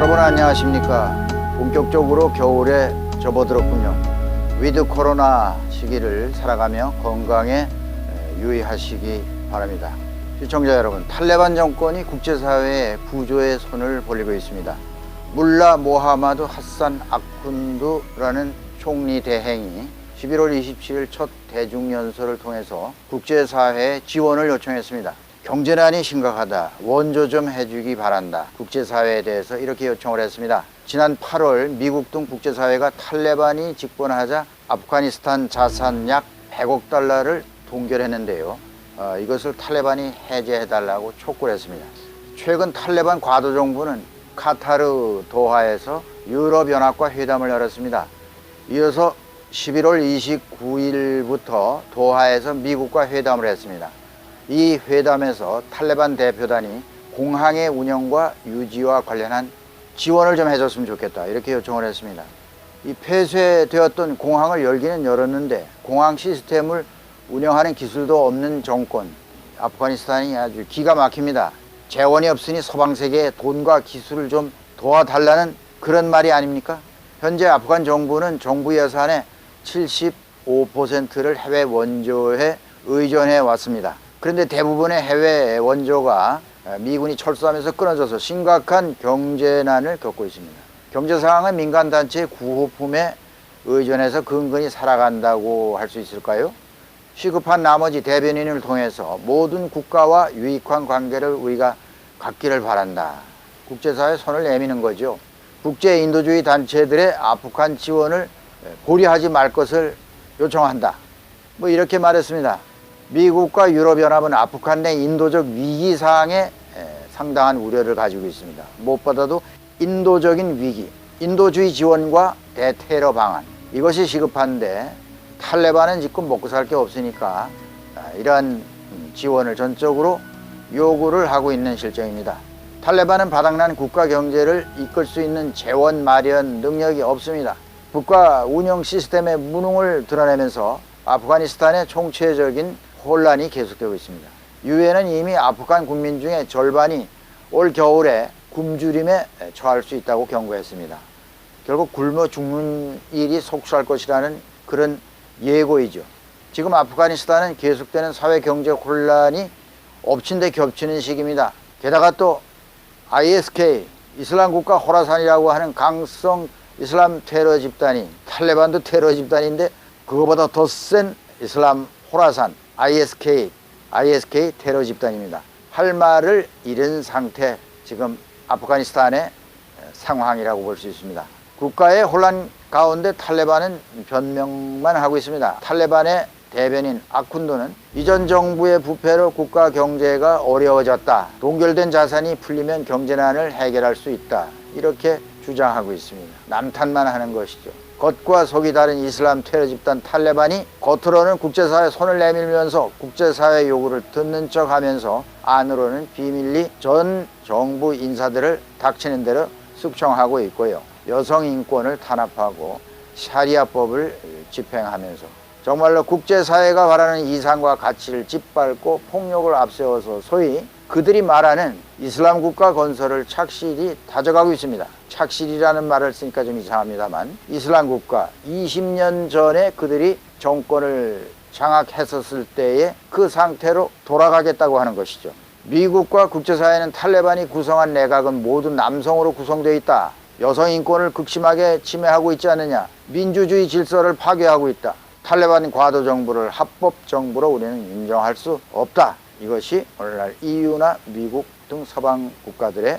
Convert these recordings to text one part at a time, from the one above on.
여러분 안녕하십니까? 본격적으로 겨울에 접어들었군요. 위드 코로나 시기를 살아가며 건강에 에, 유의하시기 바랍니다. 시청자 여러분, 탈레반 정권이 국제사회의 부조의 손을 벌리고 있습니다. 물라 모하마드 하산 아쿤두라는 총리 대행이 11월 27일 첫 대중연설을 통해서 국제사회에 지원을 요청했습니다. 경제난이 심각하다. 원조 좀 해주기 바란다. 국제사회에 대해서 이렇게 요청을 했습니다. 지난 8월 미국 등 국제사회가 탈레반이 집권하자 아프가니스탄 자산 약 100억 달러를 동결했는데요. 어, 이것을 탈레반이 해제해달라고 촉구를 했습니다. 최근 탈레반 과도 정부는 카타르 도하에서 유럽연합과 회담을 열었습니다. 이어서 11월 29일부터 도하에서 미국과 회담을 했습니다. 이 회담에서 탈레반 대표단이 공항의 운영과 유지와 관련한 지원을 좀 해줬으면 좋겠다 이렇게 요청을 했습니다. 이 폐쇄되었던 공항을 열기는 열었는데 공항 시스템을 운영하는 기술도 없는 정권 아프가니스탄이 아주 기가 막힙니다. 재원이 없으니 서방 세계에 돈과 기술을 좀 도와달라는 그런 말이 아닙니까? 현재 아프간 정부는 정부 예산의 75%를 해외 원조에 의존해 왔습니다. 그런데 대부분의 해외 원조가 미군이 철수하면서 끊어져서 심각한 경제난을 겪고 있습니다. 경제 상황은 민간 단체의 구호품에 의존해서 근근히 살아간다고 할 수 있을까요? 시급한 나머지 대변인을 통해서 모든 국가와 유익한 관계를 우리가 갖기를 바란다. 국제사회 손을 내미는 거죠. 국제 인도주의 단체들의 아프간 지원을 고려하지 말 것을 요청한다. 뭐 이렇게 말했습니다. 미국과 유럽연합은 아프간 내 인도적 위기 사항에 상당한 우려를 가지고 있습니다. 무엇보다도 인도적인 위기, 인도주의 지원과 대테러 방안 이것이 시급한데 탈레반은 지금 먹고 살 게 없으니까 아, 이러한 지원을 전적으로 요구를 하고 있는 실정입니다. 탈레반은 바닥난 국가 경제를 이끌 수 있는 재원 마련 능력이 없습니다. 국가 운영 시스템의 무능을 드러내면서 아프가니스탄의 총체적인 혼란이 계속되고 있습니다. 유엔은 이미 아프간 국민 중에 절반이 올 겨울에 굶주림에 처할 수 있다고 경고했습니다. 결국 굶어 죽는 일이 속수할 것이라는 그런 예고이죠. 지금 아프가니스탄은 계속되는 사회 경제 혼란이 엎친 데 겹치는 시기입니다. 게다가 또 ISK 이슬람 국가 호라산이라고 하는 강성 이슬람 테러 집단이 탈레반도 테러 집단인데 그거보다 더 센 이슬람 호라산 ISK ISK 테러 집단입니다. 할 말을 잃은 상태 지금 아프가니스탄의 상황이라고 볼 수 있습니다. 국가의 혼란 가운데 탈레반은 변명만 하고 있습니다. 탈레반의 대변인 아쿤도는 이전 정부의 부패로 국가 경제가 어려워졌다. 동결된 자산이 풀리면 경제난을 해결할 수 있다. 이렇게 주장하고 있습니다. 남탓만 하는 것이죠. 겉과 속이 다른 이슬람 테러 집단 탈레반이 겉으로는 국제사회 손을 내밀면서 국제사회 요구를 듣는 척 하면서 안으로는 비밀리 전 정부 인사들을 닥치는 대로 숙청하고 있고요. 여성 인권을 탄압하고 샤리아법을 집행하면서 정말로 국제사회가 바라는 이상과 가치를 짓밟고 폭력을 앞세워서 소위 그들이 말하는 이슬람 국가 건설을 착실히 다져가고 있습니다. 착실이라는 말을 쓰니까 좀 이상합니다만 이슬람 국가 20년 전에 그들이 정권을 장악했었을 때의 그 상태로 돌아가겠다고 하는 것이죠. 미국과 국제사회는 탈레반이 구성한 내각은 모두 남성으로 구성되어 있다. 여성 인권을 극심하게 침해하고 있지 않느냐. 민주주의 질서를 파괴하고 있다. 탈레반 과도 정부를 합법 정부로 우리는 인정할 수 없다. 이것이 오늘날 EU나 미국 등 서방 국가들의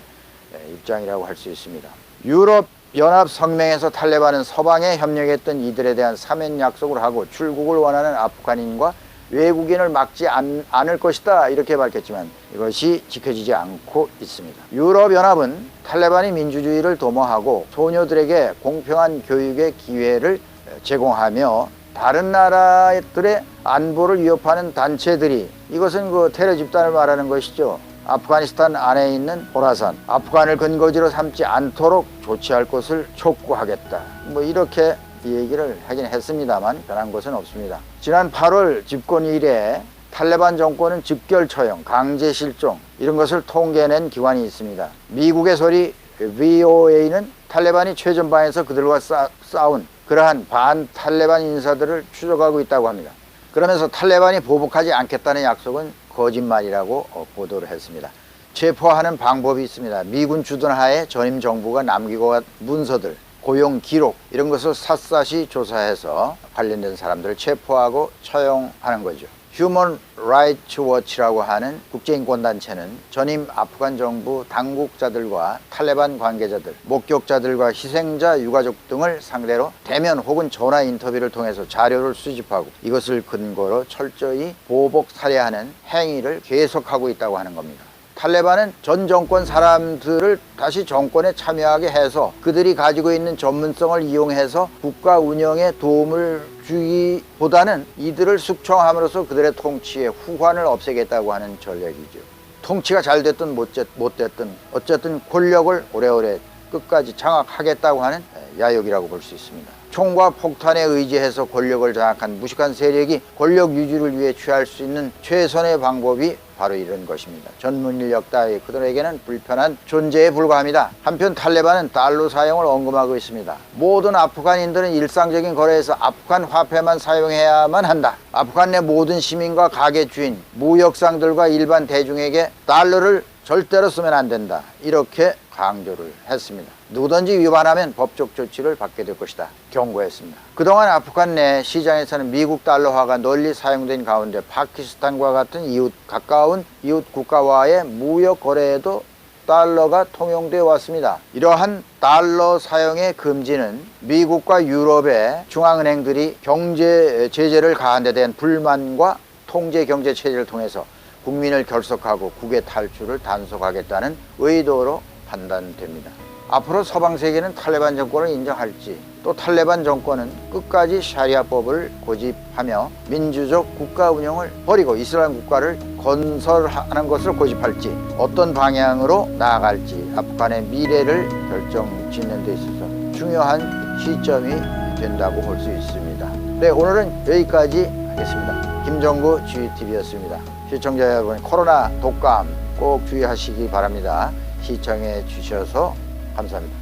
입장이라고 할 수 있습니다. 유럽 연합 성명에서 탈레반은 서방에 협력했던 이들에 대한 사면 약속을 하고 출국을 원하는 아프간인과 외국인을 막지 않, 않을 것이다 이렇게 밝혔지만 이것이 지켜지지 않고 있습니다. 유럽 연합은 탈레반이 민주주의를 도모하고 소녀들에게 공평한 교육의 기회를 제공하며 다른 나라들의 안보를 위협하는 단체들이 이것은 그 테러 집단을 말하는 것이죠. 아프가니스탄 안에 있는 호라산, 아프간을 근거지로 삼지 않도록 조치할 것을 촉구하겠다. 뭐 이렇게 얘기를 하긴 했습니다만 변한 것은 없습니다. 지난 8월 집권 이래 탈레반 정권은 즉결 처형, 강제 실종 이런 것을 통계낸 기관이 있습니다. 미국의 소리 VOA는 탈레반이 최전방에서 그들과 싸, 싸운 그러한 반 탈레반 인사들을 추적하고 있다고 합니다. 그러면서 탈레반이 보복하지 않겠다는 약속은 거짓말이라고 어, 보도를 했습니다. 체포하는 방법이 있습니다. 미군 주둔 하에 전임 정부가 남기고 간 문서들, 고용 기록 이런 것을 샅샅이 조사해서 관련된 사람들을 체포하고 처형하는 거죠. 휴먼 라이츠 워치라고 하는 국제인권단체는 전임 아프간 정부 당국자들과 탈레반 관계자들, 목격자들과 희생자 유가족 등을 상대로 대면 혹은 전화 인터뷰를 통해서 자료를 수집하고 이것을 근거로 철저히 보복 살해하는 행위를 계속하고 있다고 하는 겁니다. 탈레반은 전 정권 사람들을 다시 정권에 참여하게 해서 그들이 가지고 있는 전문성을 이용해서 국가 운영에 도움을 주기보다는 이들을 숙청함으로써 그들의 통치에 후환을 없애겠다고 하는 전략이죠. 통치가 잘 됐든 못, 됐든 어쨌든 권력을 오래오래 끝까지 장악하겠다고 하는 야욕이라고 볼 수 있습니다. 총과 폭탄에 의지해서 권력을 장악한 무식한 세력이 권력 유지를 위해 취할 수 있는 최선의 방법이 바로 이런 것입니다. 전문 인력 따위 그들에게는 불편한 존재에 불과합니다. 한편 탈레반은 달러 사용을 언급하고 있습니다. 모든 아프간인들은 일상적인 거래에서 아프간 화폐만 사용해야만 한다. 아프간 내 모든 시민과 가게 주인, 무역상들과 일반 대중에게 달러를 절대로 쓰면 안 된다. 이렇게 강조를 했습니다. 누구든지 위반하면 법적 조치를 받게 될 것이다. 경고했습니다. 그동안 아프간 내 시장에서는 미국 달러화가 널리 사용된 가운데 파키스탄과 같은 이웃 가까운 이웃 국가와의 무역 거래에도 달러가 통용되어 왔습니다. 이러한 달러 사용의 금지는 미국과 유럽의 중앙은행들이 경제 제재를 가한 데 대한 불만과 통제 경제 체제를 통해서 국민을 결속하고 국외 탈출을 단속하겠다는 의도로 판단됩니다. 앞으로 서방 세계는 탈레반 정권을 인정할지 또 탈레반 정권은 끝까지 샤리아법을 고집하며 민주적 국가 운영을 버리고 이슬람 국가를 건설하는 것을 고집할지 어떤 방향으로 나아갈지 아프간의 미래를 결정 짓는 데 있어서 중요한 시점이 된다고 볼 수 있습니다. 네, 오늘은 여기까지 하겠습니다. 김정구 GTV였습니다. 시청자 여러분, 코로나 독감 꼭 주의하시기 바랍니다. 시청해 주셔서 감사합니다.